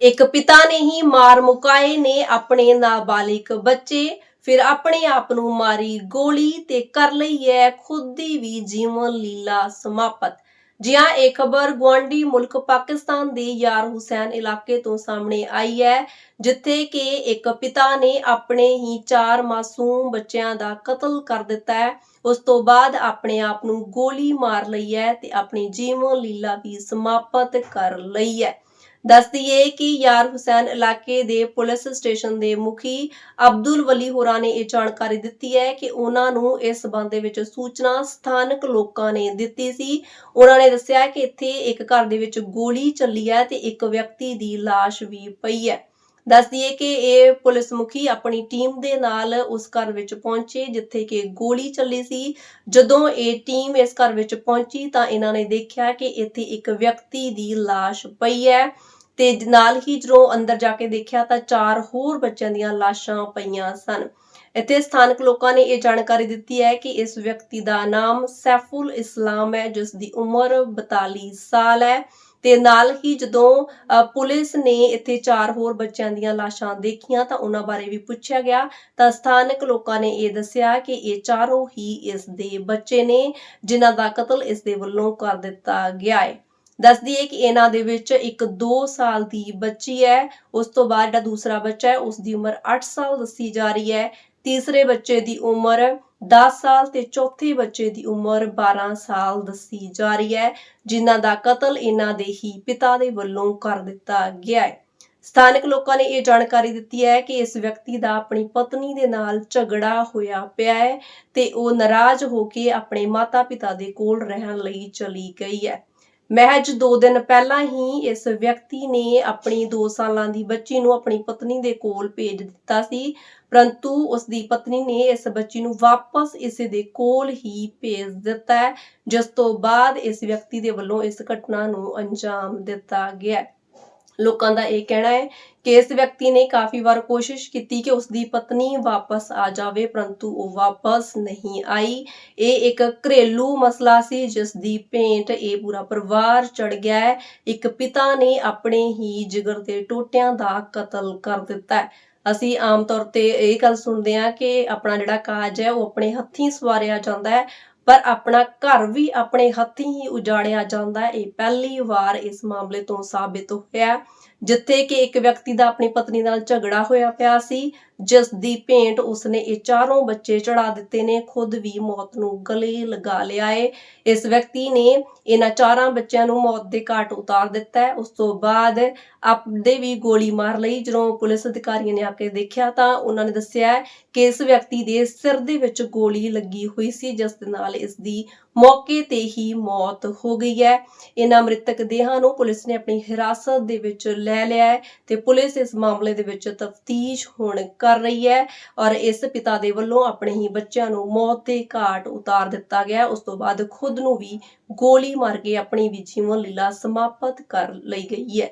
ਇੱਕ ਪਿਤਾ ਨੇ ਹੀ ਮਾਰ ਮੁਕਾਏ ਨੇ ਆਪਣੇ ਨਾਬਾਲਿਗ ਬੱਚੇ। ਫਿਰ ਆਪਣੇ ਆਪ ਨੂੰ ਮਾਰੀ ਗੋਲੀ ਤੇ ਕਰ ਲਈ ਹੈ ਖੁਦ ਦੀ ਵੀ ਜੀਵਨ ਲੀਲਾ ਸਮਾਪਤ। ਜੀ ਹਾਂ ਇਹ ਖਬਰ ਗੁਆਂਢੀ ਮੁਲਕ ਪਾਕਿਸਤਾਨ ਦੇ ਯਾਰ ਹੁਸੈਨ ਇਲਾਕੇ ਤੋਂ ਸਾਹਮਣੇ ਆਈ ਹੈ ਜਿੱਥੇ ਕਿ ਇੱਕ ਪਿਤਾ ਨੇ ਆਪਣੇ ਹੀ ਚਾਰ ਮਾਸੂਮ ਬੱਚਿਆਂ ਦਾ ਕਤਲ ਕਰ ਦਿੱਤਾ ਹੈ ਉਸ ਤੋਂ ਬਾਅਦ ਆਪਣੇ ਆਪ ਨੂੰ ਗੋਲੀ ਮਾਰ ਲਈ ਹੈ ਤੇ ਆਪਣੀ ਜੀਵਨ ਲੀਲਾ ਵੀ ਸਮਾਪਤ ਕਰ ਲਈ ਹੈ ਦੱਸ ਦਈਏ ਕਿ ਯਾਰ ਹੁਸੈਨ ਇਲਾਕੇ ਦੇ ਪੁਲਿਸ ਸਟੇਸ਼ਨ ਦੇ ਮੁਖੀ ਅਬਦੁਲ ਵਲੀ ਹੋਰਾਂ ਨੇ ਇਹ ਜਾਣਕਾਰੀ ਦਿੱਤੀ ਹੈ ਕਿ ਉਹਨਾਂ ਨੂੰ ਇਸ ਸਬੰਧ ਦੇ ਵਿੱਚ ਸੂਚਨਾ ਸਥਾਨਕ ਲੋਕਾਂ ਨੇ ਦਿੱਤੀ ਸੀ। ਉਹਨਾਂ ਨੇ ਦੱਸਿਆ ਕਿ ਇੱਥੇ ਇੱਕ ਘਰ ਦੇ ਵਿੱਚ ਗੋਲੀ ਚੱਲੀ ਹੈ ਤੇ ਇੱਕ ਵਿਅਕਤੀ ਦੀ ਲਾਸ਼ ਵੀ ਪਈ ਹੈ। ਦੱਸ ਦਈਏ ਕਿ ਇਹ ਪੁਲਿਸ ਮੁਖੀ ਆਪਣੀ ਟੀਮ ਦੇ ਨਾਲ ਉਸ ਘਰ ਵਿੱਚ ਪਹੁੰਚੇ, ਜਿੱਥੇ ਕਿ ਗੋਲੀ ਚੱਲੀ ਸੀ। ਜਦੋਂ ਇਹ ਟੀਮ ਇਸ ਘਰ ਵਿੱਚ ਪਹੁੰਚੀ ਤਾਂ ਇਹਨਾਂ ਨੇ ਦੇਖਿਆ ਕਿ ਇੱਥੇ ਇੱਕ ਵਿਅਕਤੀ ਦੀ ਲਾਸ਼ ਪਈ ਹੈ ਤੇ ਨਾਲ ਹੀ ਜਦੋਂ ਅੰਦਰ ਜਾ ਕੇ ਦੇਖਿਆ ਤਾਂ ਚਾਰ ਹੋਰ ਬੱਚਿਆਂ ਦੀਆਂ ਲਾਸ਼ਾਂ ਪਈਆਂ ਸਨ। ਇੱਥੇ ਸਥਾਨਕ ਲੋਕਾਂ ਨੇ ਇਹ ਜਾਣਕਾਰੀ ਦਿੱਤੀ ਹੈ ਕਿ ਇਸ ਵਿਅਕਤੀ ਦਾ ਨਾਮ ਸੈਫੁਲ ਇਸਲਾਮ ਹੈ, ਜਿਸ ਦੀ ਉਮਰ 42 ਸਾਲ ਹੈ। ਤੇ ਨਾਲ ਹੀ ਜਦੋਂ ਪੁਲਿਸ ਨੇ ਇੱਥੇ ਚਾਰ ਹੋਰ ਬੱਚਿਆਂ ਦੀਆਂ ਲਾਸ਼ਾਂ ਦੇਖੀਆਂ ਤਾਂ ਉਹਨਾਂ ਬਾਰੇ ਵੀ ਪੁੱਛਿਆ ਗਿਆ। ਤਾਂ ਸਥਾਨਕ ਲੋਕਾਂ ਨੇ ਇਹ ਦੱਸਿਆ ਕਿ ਇਹ ਚਾਰੋਂ ਹੀ ਇਸ ਦੇ ਬੱਚੇ ਨੇ, ਜਿਨ੍ਹਾਂ ਦਾ ਕਤਲ ਇਸ ਦੇ ਵੱਲੋਂ ਕਰ ਦਿੱਤਾ ਗਿਆ ਹੈ ਦੱਸਦੀ ਹੈ ਕਿ ਇਹਨਾਂ ਦੇ ਵਿੱਚ ਇੱਕ 2 ਸਾਲ ਦੀ ਬੱਚੀ ਹੈ, ਉਸ ਤੋਂ ਬਾਅਦ ਜਿਹੜਾ ਦੂਸਰਾ ਬੱਚਾ ਹੈ, ਉਸ ਦੀ ਉਮਰ 8 ਸਾਲ ਦੱਸੀ ਜਾ ਰਹੀ ਹੈ। ਤੀਸਰੇ ਬੱਚੇ ਦੀ ਉਮਰ 10 ਸਾਲ ਤੇ ਚੌਥੇ ਬੱਚੇ ਦੀ ਉਮਰ 12 ਸਾਲ ਦੱਸੀ ਜਾ ਰਹੀ ਹੈ, ਜਿਨ੍ਹਾਂ ਦਾ ਕਤਲ ਇਹਨਾਂ ਦੇ ਹੀ ਪਿਤਾ ਦੇ ਵੱਲੋਂ ਕਰ ਦਿੱਤਾ ਗਿਆ ਹੈ। ਸਥਾਨਕ ਲੋਕਾਂ ਨੇ ਇਹ ਜਾਣਕਾਰੀ ਦਿੱਤੀ ਹੈ ਕਿ ਇਸ ਵਿਅਕਤੀ ਦਾ ਆਪਣੀ ਪਤਨੀ ਦੇ ਨਾਲ ਝਗੜਾ ਹੋਇਆ ਪਿਆ ਹੈ ਤੇ ਉਹ ਨਾਰਾਜ਼ ਹੋ ਕੇ ਆਪਣੇ ਮਾਤਾ-ਪਿਤਾ ਦੇ ਕੋਲ ਰਹਿਣ ਲਈ ਚਲੀ ਗਈ ਹੈ। ਮਹਿਜ 2 ਦਿਨ ਪਹਿਲਾਂ ਹੀ ਇਸ ਵਿਅਕਤੀ ਨੇ ਆਪਣੀ 2 ਸਾਲਾਂ ਦੀ ਬੱਚੀ ਨੂੰ ਆਪਣੀ ਪਤਨੀ ਦੇ ਕੋਲ ਭੇਜ ਦਿੱਤਾ ਸੀ। ਪਰੰਤੂ ਉਸ ਦੀ ਪਤਨੀ ਨੇ ਇਸ ਬੱਚੀ ਨੂੰ ਵਾਪਸ ਇਸੇ ਦੇ ਕੋਲ ਹੀ ਭੇਜ ਦਿੱਤਾ ਹੈ, ਜਿਸ ਤੋਂ ਬਾਅਦ ਇਸ ਵਿਅਕਤੀ ਦੇ ਵੱਲੋਂ ਇਸ ਘਟਨਾ ਨੂੰ ਅੰਜਾਮ ਦਿੱਤਾ ਗਿਆ ਲੋਕਾਂ ਦਾ ਇਹ ਕਹਿਣਾ ਹੈ ਕਿ ਇਸ ਵਿਅਕਤੀ ਨੇ ਕਾਫੀ ਵਾਰ ਕੋਸ਼ਿਸ਼ ਕੀਤੀ ਕਿ ਉਸ ਦੀ ਪਤਨੀ ਵਾਪਸ ਆ ਜਾਵੇ, ਪਰੰਤੂ ਉਹ ਵਾਪਸ ਨਹੀਂ ਆਈ। ਇਹ ਇੱਕ ਘਰੇਲੂ ਮਸਲਾ ਸੀ ਜਿਸ ਦੀ ਭੇਂਟ ਇਹ ਪੂਰਾ ਪਰਿਵਾਰ ਚੜ ਗਿਆ ਹੈ। ਇੱਕ ਪਿਤਾ ਨੇ ਆਪਣੇ ਹੀ ਜਿਗਰ ਦੇ ਟੋਟਿਆਂ ਦਾ ਕਤਲ ਕਰ ਦਿੱਤਾ ਹੈ। ਅਸੀਂ ਆਮ ਤੌਰ ਤੇ ਇਹ ਗੱਲ ਸੁਣਦੇ ਹਾਂ ਕਿ ਆਪਣਾ ਜਿਹੜਾ ਕਾਜ ਹੈ, ਉਹ ਆਪਣੇ ਹੱਥੀਂ ਸਵਾਰਿਆ ਜਾਂਦਾ ਹੈ। ਪਰ ਆਪਣਾ ਘਰ ਵੀ ਆਪਣੇ ਹੱਥੀਂ ਹੀ ਉਜਾੜਿਆ ਜਾਂਦਾ ਹੈ। ਇਹ ਪਹਿਲੀ ਵਾਰ ਇਸ ਮਾਮਲੇ ਤੋਂ ਸਾਬਿਤ ਹੋਇਆ ਜਿੱਥੇ ਕਿ ਇੱਕ ਵਿਅਕਤੀ ਦਾ ਆਪਣੀ ਪਤਨੀ ਨਾਲ ਝਗੜਾ ਹੋਇਆ ਪਿਆ ਸੀ। ਜਿਸ ਦੀ ਭੇਂਟ ਉਸਨੇ ਇਹ ਚਾਰੋਂ ਬੱਚੇ ਚੜਾ ਦਿੱਤੇ ਨੇ, ਖੁਦ ਵੀ ਮੌਤ ਨੂੰ ਗਲੇ ਲਗਾ ਲਿਆ ਏ। ਇਸ ਵਿਅਕਤੀ ਨੇ ਇਹਨਾਂ ਚਾਰਾਂ ਬੱਚਿਆਂ ਨੂੰ ਮੌਤ ਦੇ ਘਾਟ ਉਤਾਰ ਦਿੱਤਾ ਹੈ। ਉਸ ਤੋਂ ਬਾਅਦ ਆਪਦੇ ਵੀ ਗੋਲੀ ਮਾਰ ਲਈ। ਜਦੋਂ ਪੁਲਿਸ ਅਧਿਕਾਰੀਆਂ ਨੇ ਆ ਕੇ ਦੇਖਿਆ ਤਾਂ ਉਹਨਾਂ ਨੇ ਦੱਸਿਆ ਕਿ ਇਸ ਵਿਅਕਤੀ ਦੇ ਸਿਰ ਦੇ ਵਿੱਚ ਗੋਲੀ ਲੱਗੀ ਹੋਈ ਸੀ, ਜਿਸ ਦੇ ਨਾਲ ਇਸ ਦੀ ਮੌਕੇ ਤੇ ਹੀ ਮੌਤ ਹੋ ਗਈ ਹੈ। ਇਹਨਾਂ ਮ੍ਰਿਤਕ ਦੇਹਾਂ ਨੂੰ ਪੁਲਿਸ ਨੇ ਆਪਣੀ ਹਿਰਾਸਤ ਦੇ ਵਿੱਚ ਲੈ ਲਿਆ ਹੈ ਤੇ ਪੁਲਿਸ ਇਸ ਮਾਮਲੇ ਦੇ ਵਿੱਚ ਤਫਤੀਸ਼ ਹੁਣ ਕਰ ਰਹੀ ਹੈ ਔਰ ਇਸ ਪਿਤਾ ਦੇ ਵੱਲੋਂ ਆਪਣੇ ਹੀ ਬੱਚਿਆਂ ਨੂੰ ਮੌਤ ਦੇ ਘਾਟ ਉਤਾਰ ਦਿੱਤਾ ਗਿਆ ਉਸ ਤੋਂ ਬਾਅਦ ਖੁਦ ਨੂੰ ਵੀ ਗੋਲੀ ਮਾਰ ਕੇ ਆਪਣੀ ਵੀ ਜੀਵਨ ਲੀਲਾ ਸਮਾਪਤ ਕਰ ਲਈ ਗਈ ਹੈ।